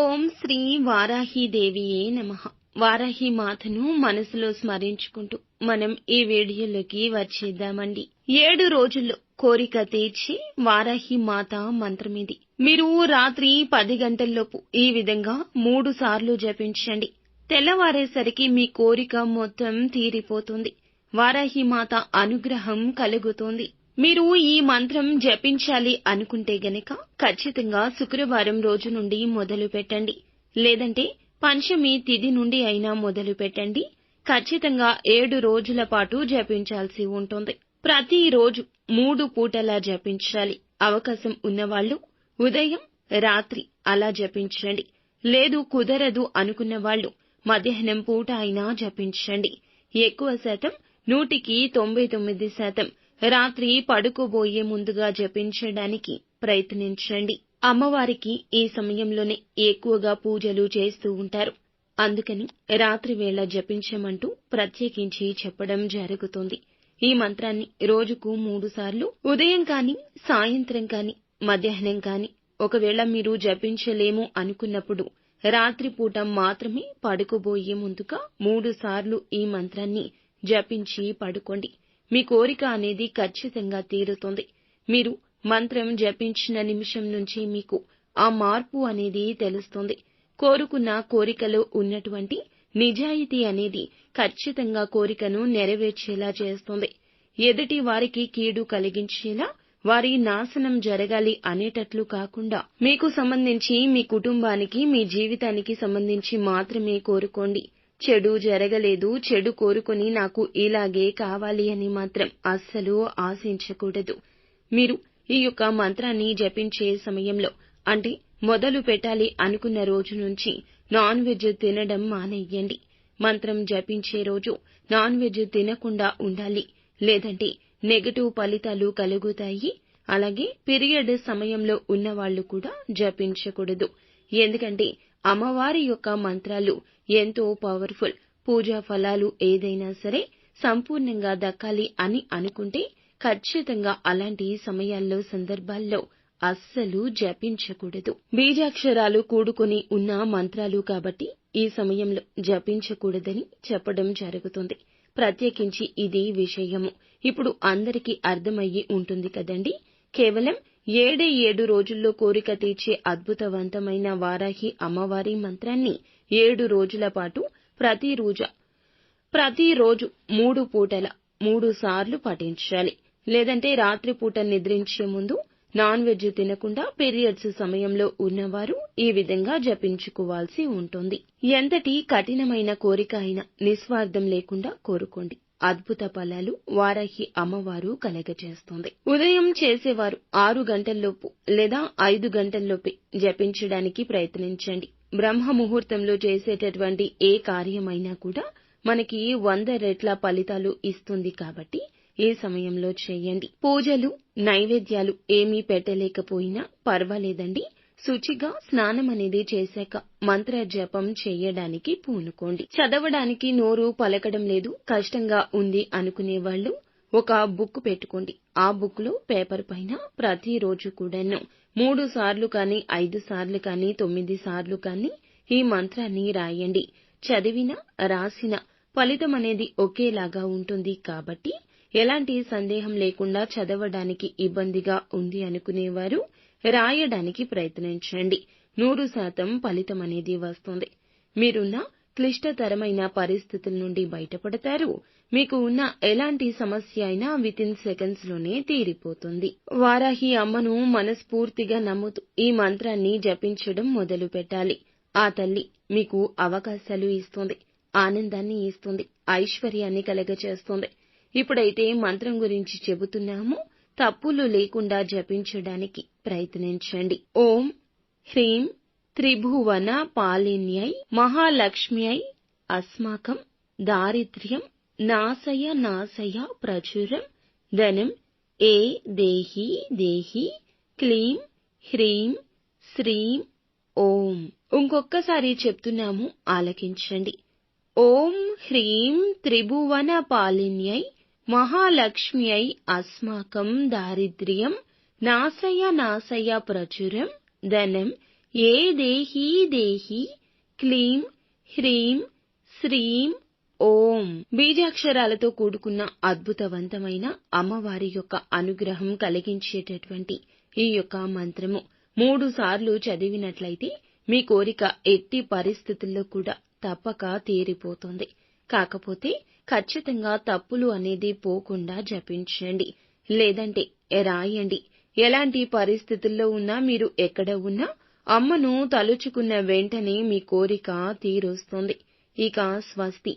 ఓం శ్రీ వారాహీదేవియే నమ. వారాహి మాతను మనసులో స్మరించుకుంటూ మనం ఈ వీడియోలోకి వచ్చేద్దామండి. ఏడు రోజుల్లో కోరిక తీర్చి వారాహి మాత మంత్రమిది మీరు రాత్రి పది గంటల్లోపు ఈ విధంగా మూడు సార్లు జపించండి. తెల్లవారేసరికి మీ కోరిక మొత్తం తీరిపోతుంది. వారాహి మాత అనుగ్రహం కలుగుతుంది. మీరు ఈ మంత్రం జపించాలి అనుకుంటే గనక ఖచ్చితంగా శుక్రవారం రోజు నుండి మొదలు పెట్టండి. లేదంటే పంచమి తిథి నుండి అయినా మొదలు పెట్టండి. ఖచ్చితంగా ఏడు రోజుల పాటు జపించాల్సి ఉంటుంది. ప్రతిరోజు మూడు పూటలా జపించాలి. అవకాశం ఉన్నవాళ్ళు ఉదయం రాత్రి అలా జపించండి. లేదు కుదరదు అనుకున్న వాళ్ళు మధ్యాహ్నం పూట అయినా జపించండి. ఎక్కువ శాతం నూటికి తొంభై తొమ్మిది శాతం రాత్రి పడుకోబోయే ముందుగా జపించడానికి ప్రయత్నించండి. అమ్మవారికి ఈ సమయంలోనే ఎక్కువగా పూజలు చేస్తూ ఉంటారు. అందుకని రాత్రి వేళ జపించమంటూ ప్రత్యేకించి చెప్పడం జరుగుతుంది. ఈ మంత్రాన్ని రోజుకు మూడుసార్లు ఉదయం కాని సాయంత్రం కాని మధ్యాహ్నం కాని ఒకవేళ మీరు జపించలేము అనుకున్నప్పుడు రాత్రిపూట మాత్రమే పడుకోబోయే ముందుగా మూడుసార్లు ఈ మంత్రాన్ని జపించి పడుకోండి. మీ కోరిక అనేది ఖచ్చితంగా తీరుతుంది. మీరు మంత్రం జపించిన నిమిషం నుంచి మీకు ఆ మార్పు అనేది తెలుస్తుంది. కోరుకున్న కోరికలో ఉన్నటువంటి నిజాయితీ అనేది ఖచ్చితంగా కోరికను నెరవేర్చేలా చేస్తుంది. ఎదుటి వారికి కీడు కలిగించేలా వారి నాశనం జరగాలి అనేటట్లు కాకుండా మీకు సంబంధించి మీ కుటుంబానికి మీ జీవితానికి సంబంధించి మాత్రమే కోరుకోండి. చెడు జరగలేదు చెడు కోరుకుని నాకు ఇలాగే కావాలి అని మాత్రం అస్సలు ఆశించకూడదు. మీరు ఈ యొక్క మంత్రాన్ని జపించే సమయంలో అంటే మొదలు పెట్టాలి అనుకున్న రోజు నుంచి నాన్ వెజ్ తినడం మానేయండి. మంత్రం జపించే రోజు నాన్ వెజ్ తినకుండా ఉండాలి. లేదంటే నెగటివ్ ఫలితాలు కలుగుతాయి. అలాగే పీరియడ్ సమయంలో ఉన్నవాళ్ళు కూడా జపించకూడదు. ఎందుకంటే అమ్మవారి యొక్క మంత్రాలు ఎంతో పవర్ఫుల్ పూజా ఫలాలు ఏదైనా సరే సంపూర్ణంగా దక్కాలి అని అనుకుంటే ఖచ్చితంగా అలాంటి సమయాల్లో సందర్భాల్లో అస్సలు జపించకూడదు. బీజాక్షరాలు కూడుకుని ఉన్న మంత్రాలు కాబట్టి ఈ సమయంలో జపించకూడదని చెప్పడం జరుగుతుంది. ప్రత్యేకించి ఇది విషయము. ఇప్పుడు అందరికీ అర్థమయ్యి ఉంటుంది కదండి. కేవలం ఏడే ఏడు రోజుల్లో కోరిక తీర్చే అద్భుతవంతమైన వారాహి అమ్మవారి మంత్రాన్ని ఏడు రోజుల పాటు ప్రతిరోజు ప్రతిరోజు మూడు పూటల మూడు సార్లు పఠించాలి. లేదంటే రాత్రిపూట నిద్రించే ముందు నాన్ వెజ్ తినకుండా పీరియడ్స్ సమయంలో ఉన్నవారు ఈ విధంగా జపించుకోవాల్సి ఉంటుంది. ఎంతటి కఠినమైన కోరిక అయినా నిస్వార్థం లేకుండా కోరుకోండి. అద్భుత ఫలాలు వారాహి అమ్మవారు కలగజేస్తుంది. ఉదయం చేసేవారు ఆరు గంటల్లోపు లేదా ఐదు గంటల్లోపే జపించడానికి ప్రయత్నించండి. బ్రహ్మ ముహూర్తంలో చేసేటటువంటి ఏ కార్యమైనా కూడా మనకి వంద రెట్ల ఫలితాలు ఇస్తుంది కాబట్టి ఈ సమయంలో చేయండి. పూజలు నైవేద్యాలు ఏమీ పెట్టలేకపోయినా పర్వాలేదండి. శుచిగా స్నానం అనేది చేశాక మంత్ర జపం చేయడానికి పూనుకోండి. చదవడానికి నోరు పలకడం లేదు కష్టంగా ఉంది అనుకునేవాళ్ళు ఒక బుక్ పెట్టుకోండి. ఆ బుక్లో పేపర్ పైన ప్రతిరోజు కూడాను మూడు సార్లు కానీ ఐదు సార్లు కానీ తొమ్మిది సార్లు కానీ ఈ మంత్రాన్ని రాయండి. చదివిన రాసిన ఫలితం అనేది ఒకేలాగా ఉంటుంది కాబట్టి ఎలాంటి సందేహం లేకుండా చదవడానికి ఇబ్బందిగా ఉంది అనుకునేవారు రాయడానికి ప్రయత్నించండి. నూరు శాతం ఫలితం అనేది వస్తుంది. మీరున్న క్లిష్టతరమైన పరిస్థితుల నుండి బయటపడతారు. మీకు ఉన్న ఎలాంటి సమస్య అయినా విత్ ఇన్ సెకండ్స్లోనే తీరిపోతుంది. వారాహి అమ్మను మనస్ఫూర్తిగా నమ్ముతూ ఈ మంత్రాన్ని జపించడం మొదలు పెట్టాలి. ఆ తల్లి మీకు అవకాశాలు ఇస్తుంది. ఆనందాన్ని ఇస్తుంది. ఐశ్వర్యాన్ని కలగచేస్తుంది ఇప్పుడైతే మంత్రం గురించి చెబుతున్నాము. తప్పులు లేకుండా జపించడానికి ప్రయత్నించండి. ఓం హ్రీం త్రిభువన పాలిన్యై మహాలక్ష్మ్యై అస్మాకం దారిద్ర్యం నాశయ నాశయ ప్రచురం ధనం ఏ దేహి దేహి క్లీం హ్రీం శ్రీం ఓం. ఇంకొక్కసారి చెప్తున్నాము ఆలకించండి. ఓం హ్రీం త్రిభువన పాలిన్యై మహాలక్ష్మ్యై అస్మాకం దారిద్ర్యం నాశయ నాశయ ప్రచురం ధనం ఏ దేహీ దేహి క్లీం హ్రీం శ్రీం ఓం. బీజాక్షరాలతో కూడుకున్న అద్భుతవంతమైన అమ్మవారి యొక్క అనుగ్రహం కలిగించేటటువంటి ఈ యొక్క మంత్రము మూడు సార్లు చదివినట్లయితే మీ కోరిక ఎట్టి పరిస్థితుల్లో కూడా తప్పక తీరిపోతుంది. కాకపోతే ఖచ్చితంగా తప్పులు అనేది పోకుండా జపించండి. లేదంటే రాయండి ఎలాంటి పరిస్థితుల్లో ఉన్నా మీరు ఎక్కడ ఉన్నా అమ్మను తలుచుకున్న వెంటనే మీ కోరిక తీరుస్తుంది. ఇక స్వస్తి.